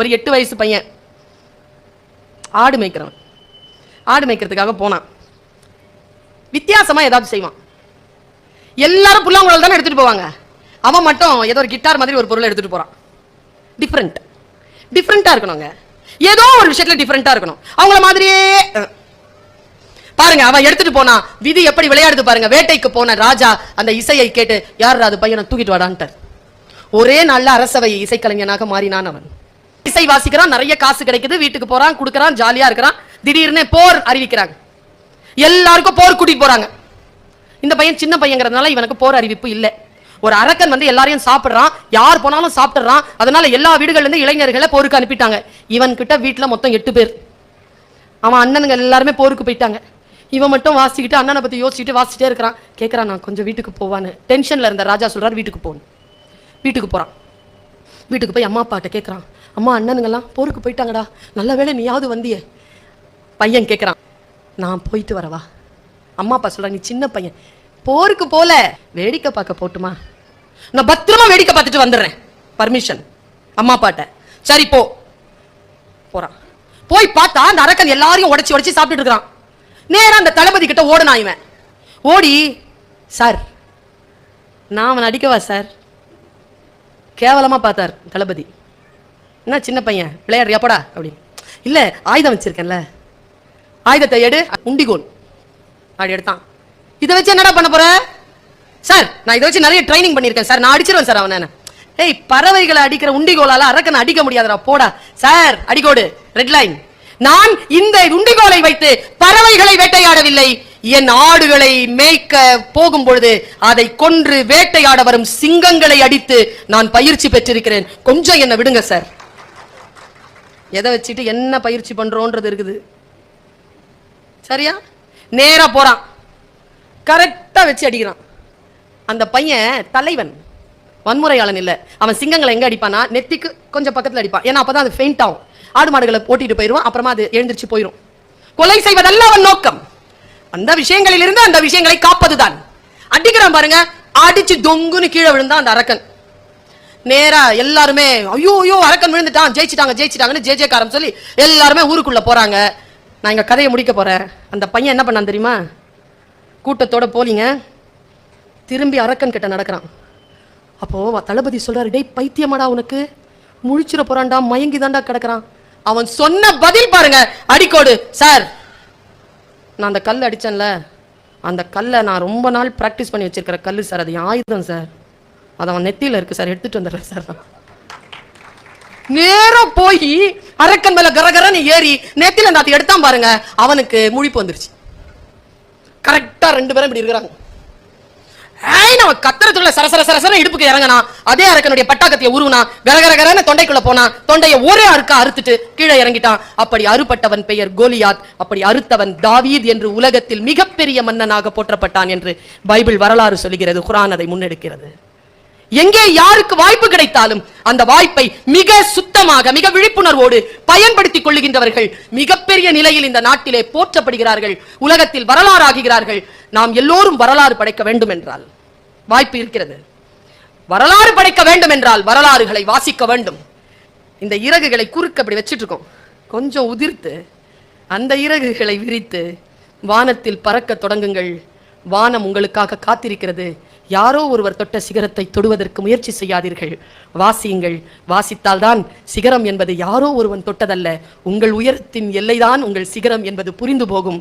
ஒரு எட்டு வயசு பையன். ஆடு மேய்க்கிறவன். ஆடு மேய்க்கிறதுக்காக போனான். வித்தியாசமா ஏதாவது செய்வான். எல்லாரும் புல்லாங்குழல் தானே எடுத்துட்டு போவாங்க. அவன் மட்டும் ஏதோ ஒரு கிட்டார் மாதிரி ஒரு பொருளை எடுத்துட்டு போறான். டிஃப்ரெண்ட் டிஃப்ரெண்டா இருக்கணுங்க. ஏதோ ஒரு விஷயத்துல டிஃப்ரெண்ட்டாக இருக்கணும். அவங்கள மாதிரியே பாருங்க அவன் எடுத்துட்டு போனா விதி எப்படி விளையாடுது பாருங்க. வேட்டைக்கு போன ராஜா அந்த இசையை கேட்டு யார் அது பையனை தூக்கிட்டு வாடான்ட்டார். ஒரே நல்ல அரசவை இசைக்கலைஞனாக மாறினான் அவன். இசை வாசிக்கிறான் நிறைய காசு கிடைக்குது வீட்டுக்கு போறான் கொடுக்கறான் ஜாலியா இருக்கிறான். திடீர்னு போர் அறிவிக்கிறாங்க. எல்லாருக்கும் போர் கூட்டிட்டு போறாங்க. இந்த பையன் சின்ன பையங்கிறதுனால இவனுக்கு போர் அறிவிப்பு இல்லை. ஒரு அரக்கன் வந்து எல்லாரையும் சாப்பிடுறான் யார் போனாலும் சாப்பிடுறான் அதனால எல்லா வீடுகள்ல இருந்து இளைஞர்களை போருக்கு அனுப்பிட்டாங்க. இவன் கிட்ட வீட்டுல மொத்தம் எட்டு பேர். அவன் அண்ணனுங்க எல்லாருமே போருக்கு போயிட்டாங்க. இவன் மட்டும் வாசிக்கிட்டு அண்ணனை பத்தி யோசிச்சுட்டு வாசிச்சிட்டே இருக்கிறான். கேட்கறான் நான் கொஞ்சம் வீட்டுக்கு போவான்னு. டென்ஷன்ல இருந்த ராஜா சொல்றாரு வீட்டுக்கு போகணும் வீட்டுக்கு போறான். வீட்டுக்கு போய் அம்மா அப்பாட்ட கேட்கறான் அம்மா அண்ணனுங்கெல்லாம் போருக்கு போயிட்டாங்கடா. நல்ல வேளை நீயாவது வந்தியே. பையன் கேட்குறான் நான் போயிட்டு வரவா? அம்மா அப்பா சொல்றாங்க நீ சின்ன பையன். போருக்கு போல. வேடிக்கை பார்க்க போட்டுமா? நான் பத்திரமா வேடிக்கை பார்த்துட்டு வந்துடுறேன். பர்மிஷன் அம்மா அப்பாட்ட. சரி போ. போறான். போய் பார்த்தா அந்த அரக்கன் எல்லாரையும் உடச்சி உடச்சி சாப்பிட்டுட்டு இருக்கிறான். நேராக அந்த தளபதி கிட்ட ஓடனா இவன். ஓடி சார் நான் அவன் அடிக்கவா சார்? கேவலமா பார்த்தார் தளபதி. என்ன சின்ன பையன்? விளையாடுறியா? போடா அப்படி இல்லை ஆயுதம் வச்சிருக்கேன்ல. ஆயுதத்தை எடு உண்டிகோல் அப்படி எடுத்தான். இதை வச்சு என்னடா பண்ண போற? சார் நான் இதை வச்சு நிறைய ட்ரைனிங் பண்ணியிருக்கேன். சார் நான் அடிச்சிருவேன் சார் அவனை. ஏய் பறவைகளை அடிக்கிற உண்டிகோலால அரக்கனை அடிக்க முடியாதுடா போடா. சார் அடிக்கோடு ரெட் லைன் நான் இந்த உண்டிகோலை வைத்து பறவைகளை வேட்டையாடவில்லை. என் ஆடுகளை மேய்க்க போகும் பொழுது அதை கொன்று வேட்டையாட வரும் சிங்கங்களை அடித்து நான் பயிற்சி பெற்றிருக்கிறேன். கொஞ்சம் என்ன விடுங்க சார். எதை வச்சுட்டு என்ன பயிற்சி பண்ணுறோன்றது இருக்குது. சரியா? நேராக போகிறான் கரெக்டாக வச்சு அடிக்கிறான். அந்த பையன் தலைவன். வன்முறையாளன் இல்லை. அவன் சிங்கங்களை எங்கே அடிப்பானா நெத்திக்கு கொஞ்சம் பக்கத்தில் அடிப்பான். ஏன்னா அப்பதான் அது ஃபெயிண்ட் ஆகும். ஆடு மாடுகளை ஓட்டிட்டு போயிடுவான் அப்புறமா அது எழுந்திருச்சு போயிடும் கொலை செய்வதல்ல அவன் நோக்கம். அந்த விஷயங்களிலிருந்து அந்த விஷயங்களை காப்பதுதான். அடிக்கிறான் பாருங்க அடிச்சு தொங்குன்னு கீழே விழுந்தான் அந்த அரக்கன். நேரா எல்லாருமே ஐயோ ஐயோ அரக்கன் விழுந்துட்டான் ஜெயிச்சிட்டாங்க ஜெயிச்சிட்டாங்கன்னு ஜே ஜேக்காரம் சொல்லி எல்லாருமே ஊருக்குள்ள போறாங்க. நான் எங்க கதையை முடிக்க போறேன். அந்த பையன் என்ன பண்ணான் தெரியுமா? கூட்டத்தோட போலிங்க. திரும்பி அரக்கன் கிட்ட நடக்கிறான். அப்போ தளபதி சொல்றாரு டேய் பைத்தியமாடா உனக்கு. முழிச்சிட போறான்டா மயங்கி தாண்டா கிடக்குறான். அவன் சொன்ன பதில் பாருங்க அடிக்கோடு. சார் நான் அந்த கல் அடிச்சேன்ல. அந்த கல்லை நான் ரொம்ப நாள் ப்ராக்டிஸ் பண்ணி வச்சிருக்கிற கல் சார். அது ஆயுதம் சார். அது அவன் நெத்தியில இருக்கு சார் எடுத்துட்டு வந்துடுறேன் சார். நேரம் போய் அரக்கன் மேல கரகரன்னு ஏறி நெத்தியில அந்த அதை எடுத்தான் பாருங்க அவனுக்கு முழிப்பு வந்துருச்சு. கரெக்டா ரெண்டு பேரும் இப்படி இருக்கிறாங்க. ஏய் நம்ம கத்துறதுக்குள்ள சரசர சரசர இடுப்புக்கு இறங்கினா அதே அரக்கனுடைய பட்டாக்கத்தைய உருவினா கரகரகரன்னு தொண்டைக்குள்ள போனா தொண்டைய ஒரே அறுக்க அறுத்துட்டு கீழே இறங்கிட்டான். அப்படி அறுபட்டவன் பெயர் கோலியாத் அப்படி அறுத்தவன் தாவீத் என்று உலகத்தில் மிகப்பெரிய மன்னனாக போற்றப்பட்டான் என்று பைபிள் வரலாறு சொல்லுகிறது குரான் அதை முன்னெடுக்கிறது. எங்கே யாருக்கு வாய்ப்பு கிடைத்தாலும் அந்த வாய்ப்பை மிக சுத்தமாக மிக விழிப்புணர்வோடு பயன்படுத்திக் கொள்ளுகின்றவர்கள் மிகப்பெரிய நிலையில் இந்த நாட்டிலே போற்றப்படுகிறார்கள் உலகத்தில் வரலாறாகிறார்கள். நாம் எல்லோரும் வரலாறு படைக்க வேண்டும் என்றால் வாய்ப்பு இருக்கிறது. வரலாறு படைக்க வேண்டும் என்றால் வரலாறுகளை வாசிக்க வேண்டும். இந்த இறகுகளை குறுக்க அப்படி வச்சிட்டு இருக்கோம் கொஞ்சம் உதிர்த்து அந்த இறகுகளை விரித்து வானத்தில் பறக்க தொடங்குங்கள். வானம் உங்களுக்காக காத்திருக்கிறது. யாரோ ஒருவர் தொட்ட சிகரத்தை தொடுவதற்கு முயற்சி செய்யாதீர்கள். வாசியுங்கள். வாசித்தால்தான் சிகரம் என்பது யாரோ ஒருவன் தொட்டதல்ல. உங்கள் உயரத்தின் எல்லைதான் உங்கள் சிகரம் என்பது புரிந்து போகும்.